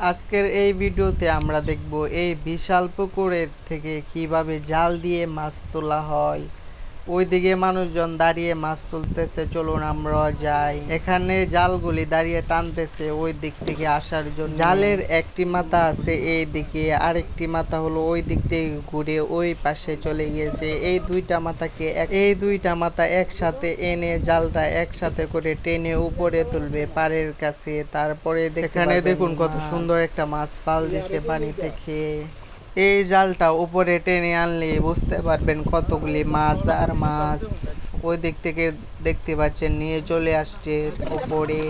আজকের এই ভিডিওতে আমরা দেখব এই বিশাল পুকুরের থেকে কীভাবে জাল দিয়ে মাছ তোলা হয়। ওইদিকে মানুষজন দাঁড়িয়ে মাছ তুলতেছে চলুন আমরা যাই। এখানে জালগুলি দাঁড়িয়ে টানতেছে ওই দিক থেকে আসার জন্য। জালের একটি মাথা আছে এই দিকে আরেকটি মাথা হলো ওই দিক থেকে ঘুরে ওই পাশে চলে গিয়েছে। এই দুইটা মাথাকে এই দুইটা মাথা একসাথে এনে জালটা একসাথে করে টেনে উপরে তুলবে পাড়ের কাছে। তারপরে এখানে দেখুন কত সুন্দর একটা মাছ ফাল দিছে পানি থেকে এই জালটা উপরে টেনে আনলে বুঝতে পারবেন কতগুলি মাছ আর মাছ। ওই দিক থেকে দেখতে পাচ্ছেন, নিয়ে চলে আসছে উপরে।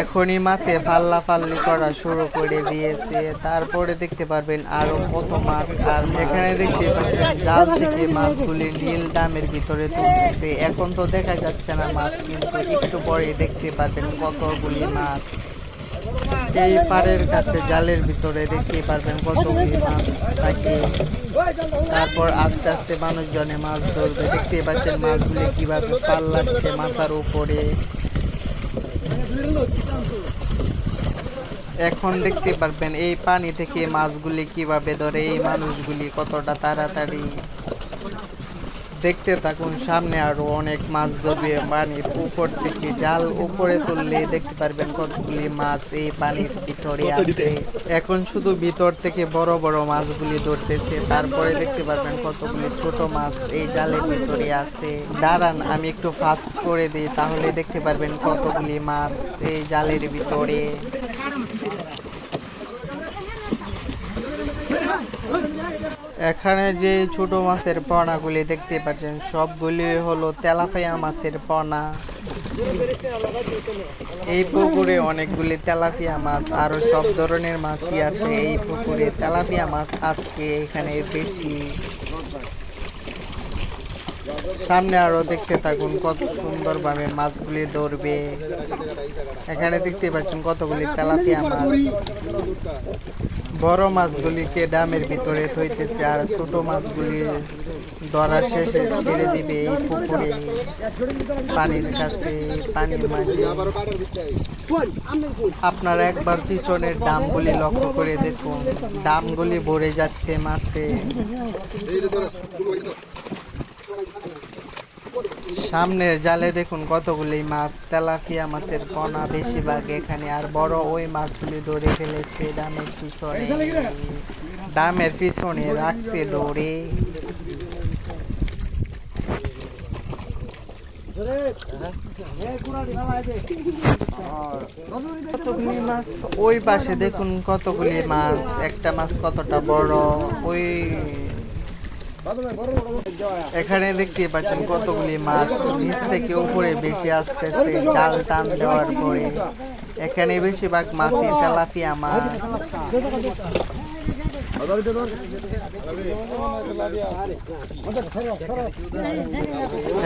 এখনই মাছে ফাল্লা ফাল্লি করা শুরু করে দিয়েছে। তারপরে দেখতে পারবেন আরও কত মাছ আর এখানে দেখতে পাচ্ছেন জাল থেকে মাছগুলি নীল ডামের ভিতরে তুলতেছে। এখন তো দেখা যাচ্ছে না মাছ, কিন্তু একটু পরে দেখতে পারবেন কতগুলি মাছ। এই পাড়ের কাছে, জালের ভিতরে দেখতে পারবেন কতগুলি মাছ থাকে। তারপর আস্তে আস্তে মানুষজনে মাছ ধরবে। দেখতে পাচ্ছেন মাছগুলি কীভাবে পাল্লাচ্ছে মাথার উপরে। এখন দেখতে পারবেন এই পানি থেকে মাছগুলি কীভাবে ধরে, এই মানুষগুলি কতটা তাড়াতাড়ি দেখতে থাকুন সামনে আরও অনেক মাছ ধরবে পানির উপর থেকে জাল উপরে তুললে দেখতে পারবেন কতগুলি মাছ এই পানির ভিতরে আছে। এখন শুধু ভিতর থেকে বড় বড় মাছগুলি ধরতেছে তারপরে দেখতে পারবেন কতগুলি ছোট মাছ এই জালের ভিতরে আছে। দাঁড়ান আমি একটু ফাস্ট করে দিই তাহলে দেখতে পারবেন কতগুলি মাছ এই জালের ভিতরে। এখানে যে ছোট মাছের পোনাগুলি দেখতে পাচ্ছেন, সবগুলি হলো তেলাপিয়া মাছের পোনা। এই পুকুরে অনেকগুলি তেলাপিয়া মাছ আরও সব ধরনের মাছই আছে। এই পুকুরে তেলাপিয়া মাছ আজকে এখানে বেশি। সামনে আরও দেখতে থাকুন কত সুন্দরভাবে মাছগুলি ধরবে। এখানে দেখতে পাচ্ছেন কতগুলি তেলাপিয়া মাছ। বড় মাছগুলিকে ডামের ভিতরে থইতেছে আর ছোট মাছগুলি ধরার শেষে ছেড়ে দিবে এই পুকুরে। পানির কাছে, পানির মাঝে। আপনারা একবার পিছনের ডামগুলি লক্ষ্য করে দেখুন। ডামগুলি ভরে যাচ্ছে মাছে। সামনের জালে দেখুন কতগুলি মাছ, তেলাপিয়া মাছের পোনা বেশিরভাগ এখানে, আর বড় ওই মাছগুলি ধরে ফেলেছে ডামের পিছনে। ডামের পিছনে রাখছে দৌড়ে। কতগুলি মাছ? ওই পাশে দেখুন কতগুলি মাছ, একটা মাছ কতটা বড়, ওই এখানে দেখতে পাচ্ছেন কতগুলি মাছ, নিচ থেকে উপরে বেশি আসতেছে, জাল টান দেওয়ার পরে। এখানে বেশিরভাগ মাছই তেলাপিয়া মাছ।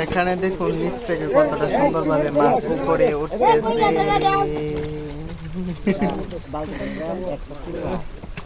এখানে দেখুন নিচ থেকে কতটা সুন্দরভাবে মাছ উপরে উঠতেছে।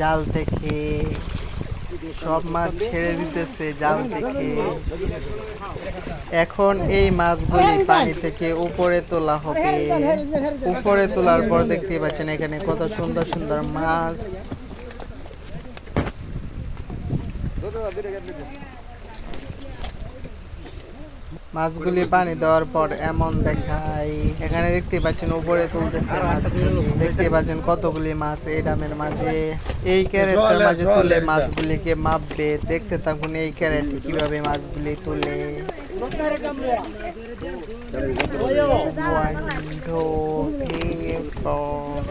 জাল থেকে, সব মাছ ছেড়ে দিতেছে জাল থেকে। এখন এই মাছগুলি পানি থেকে উপরে তোলা হবে। উপরে তোলার পর দেখতে পাচ্ছেন এখানে কত সুন্দর সুন্দর মাছ। মাছগুলি পানি দেওয়ার পর এমন দেখায়। এখানে দেখতে পাচ্ছেন উপরে তুলতেছে মাছগুলি। দেখতে পাচ্ছেন কতগুলি মাছ এই ডামের মাঝে। এই ক্যারেটটার মাঝে তুলে মাছগুলিকে মাপবে। দেখতে থাকুন এই ক্যারেট কীভাবে মাছগুলি তুলে।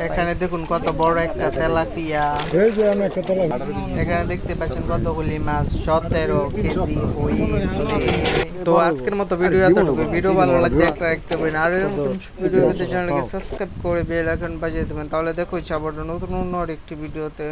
এখানে দেখুন কত বড় একটা তেলাপিয়া। এখানে দেখতে পাচ্ছেন কতগুলি মাছ, সতেরো কেজি হয়েছে তো আজকের মতো ভিডিও এতটুকু ভিডিও ভালো লাগলে একটা লাইক করবেন। আর এরকম ভিডিও পেতে চ্যানেলকে সাবস্ক্রাইব করে বেল আইকন বাজিয়ে দেবেন। তাহলে দেখো আবার নতুন অন্য একটি ভিডিওতে